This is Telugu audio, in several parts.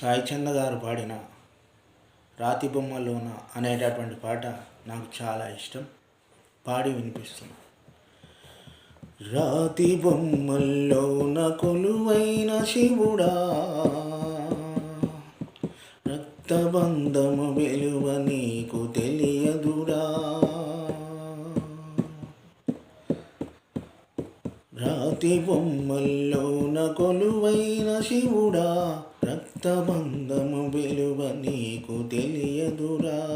సాయి చంద గారు పాడిన రాతి బొమ్మలోన అనేటటువంటి పాట నాకు చాలా ఇష్టం. పాడి వినిపిస్తున్నా. రాతి బొమ్మల్లోన కొలువైన శివుడా రక్తబంధము విలువ నీకు తెలియదురా. రాతి బొమ్మల్లోన కొలువైన శివుడా బంధము విలువ నీకు తెలియదురా.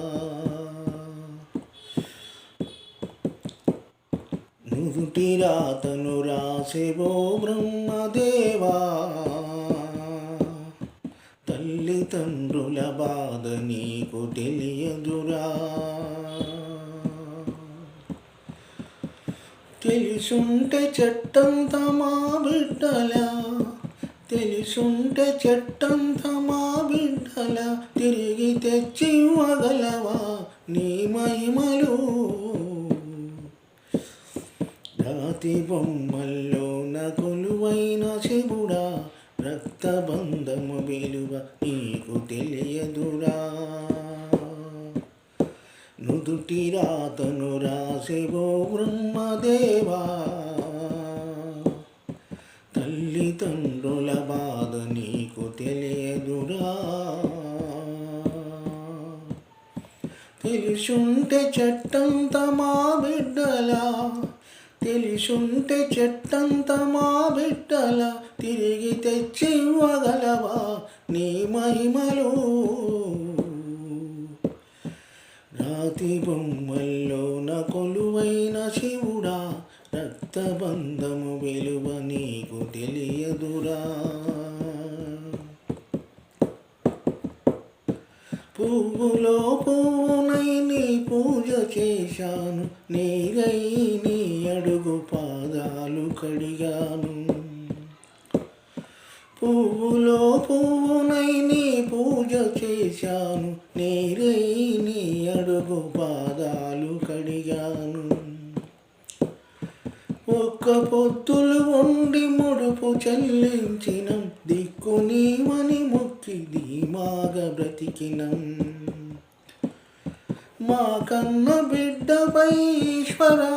నుదుటి రాతను రాసేవో బ్రహ్మదేవా. తల్లిదండ్రుల బాధ నీకు తెలియదురా. తెలుసుంటే చెట్టంత మా బిడ్డలా. తెలిసుంటే చెట్టంత మా బిడ్డల తిరిగి తెచ్చి ఇవ్వగలవా నీ మహిమలు? రాతి బొమ్మల్లోన కొలువైన శివుడా రక్తబంధము విలువ నీకు తెలియదురా. నుదుటి రాతను రాసేవో బ్రహ్మదేవా తల్లిదండ్రుల బాధ నీకు తెలియదురా. తెలుసుంటే చెట్టంత మా బిడ్డలా. తెలుసుంటే చెట్టంత మా బిడ్డల. తిరిగి తెచ్చివ్వగలవా నీ మహిమలు? రాతి బొమ్మల్లోన కొలువైన శివుడా రక్తబంధం పువ్వులో పువ్వునై నీ పూజ చేశాను. నీరై నీ అడుగు పాదాలు కడిగాను. పువ్వులో పువ్వునై నీ పూజ చేశాను. నీరై నీ అడుగు పాదాలు కడిగాను. ఒక్క పొత్తులు ఉండి ముడుపు చెల్లించిన. దిక్కు నీవని మొక్కిది బ్రతికినం. మా కన్న బిడ్డపై ఈశ్వరా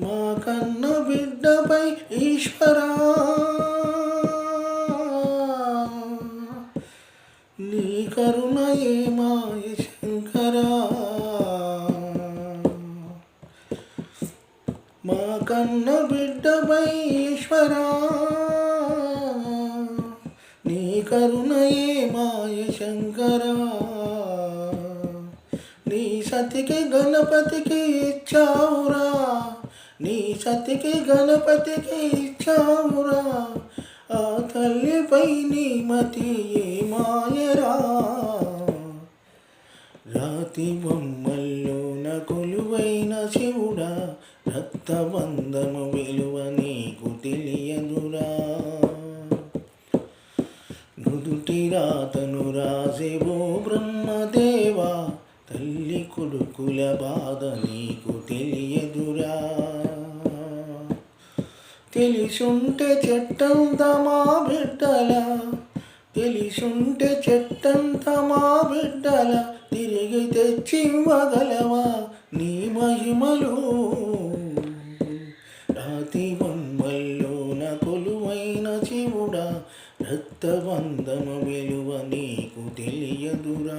మా కన్న బిడ్డపై ఈశ్వరా కన్న బిడ్డపై ఈశ్వరా నీ కరుణయే మాయ శంకరా. నీ సతికి గణపతికి ఇచ్చావురా నీ సతికి గణపతికి ఇచ్చావురా. ఆ తల్లిపై నీ మతి ఏ మాయరా. రాతి బొమ్మల్లోన కొలువైన ఎంత రక్తబంధము విలువ నీకు తెలియదురా. నుదుటి రాతను రాసేవో బ్రహ్మదేవా తల్లి కొడుకుల బాధ నీకు తెలియదురా. తెలిసుంటే చెట్టంత మా బిడ్డల తెలిసుంటే చెట్టంత మా బిడ్డల తిరిగి తెచ్చివ్వగలవా నీ మహిమలు? ఆనందము విలువ నీకు తెలియదురా.